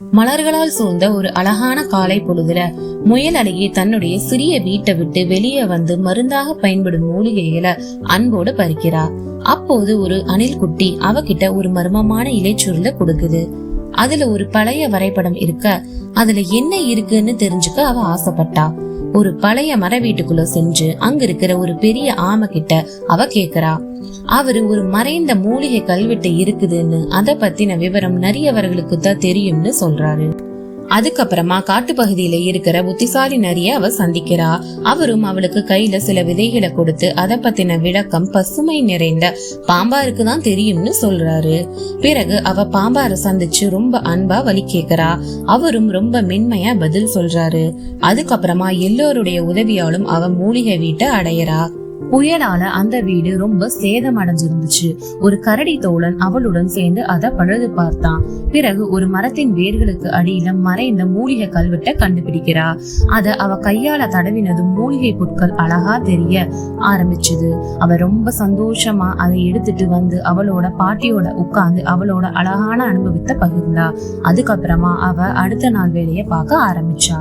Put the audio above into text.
மலர்களால் சூழ்ந்த ஒரு அழகான காலை பொழுதுல முயல் அழகி தன்னுடைய சிறிய வீட்டை விட்டு வெளியே வந்து மருந்தாக பயன்படும் மூலிகைகளை அன்போடு பறிக்கிறா. அப்போது ஒரு அணில் குட்டி அவகிட்ட ஒரு மர்மமான இலைச்சுருள கொடுக்குது. அதுல ஒரு பழைய வரைபடம் இருக்க அதுல என்ன இருக்குன்னு தெரிஞ்சுக்க அவ ஆசைப்பட்டா. ஒரு பழைய மர வீட்டுக்குள்ள சென்று அங்க இருக்கிற ஒரு பெரிய ஆமை கிட்ட அவ கேக்குறா. அவரு ஒரு மறைந்த மூலிகை கல்வெட்டு இருக்குதுன்னு அத பத்தின விவரம் நிறையவர்களுக்கு தான் தெரியும்னு சொல்றாரு. அதுக்கப்புறமா காட்டுப்பகுதியில இருக்கிற புத்திசாலி நரிய அவ சந்திக்கிறா. அவரும் அவளுக்கு கையில சில விதைகளை கொடுத்து அத பத்தின விளக்கம் பசுமை நிறைந்த பாம்பாருக்கு தான் தெரியும்னு சொல்றாரு. பிறகு அவ பாம்பார சந்திச்சு ரொம்ப அன்பா வழி கேக்குறா. அவரும் ரொம்ப மென்மையா பதில் சொல்றாரு. அதுக்கப்புறமா எல்லோருடைய உதவியாலும் அவ மூலிகை வீட்டை அடையறா. புயலால அந்த வீடு ரொம்ப சேதம் அடைஞ்சிருந்துச்சு ஒரு கரடி தோழன் அவளுடன் சேர்ந்து அதை பழுது பார்த்தான். பிறகு ஒரு மரத்தின் வேர்களுக்கு அடியில மறைந்த மூலிகை கல்வெட்டை கண்டுபிடிக்கிறா. அத அவ கையால தடவினதும் மூலிகை புட்கள் அழகா தெரிய ஆரம்பிச்சது. அவ ரொம்ப சந்தோஷமா அதை எடுத்துட்டு வந்து அவளோட பாட்டியோட உட்கார்ந்து அவளோட அழகான அனுபவத்தை பகிர்ந்தா. அதுக்கப்புறமா அவ அடுத்த நாள் வேலையை பார்க்க ஆரம்பிச்சா.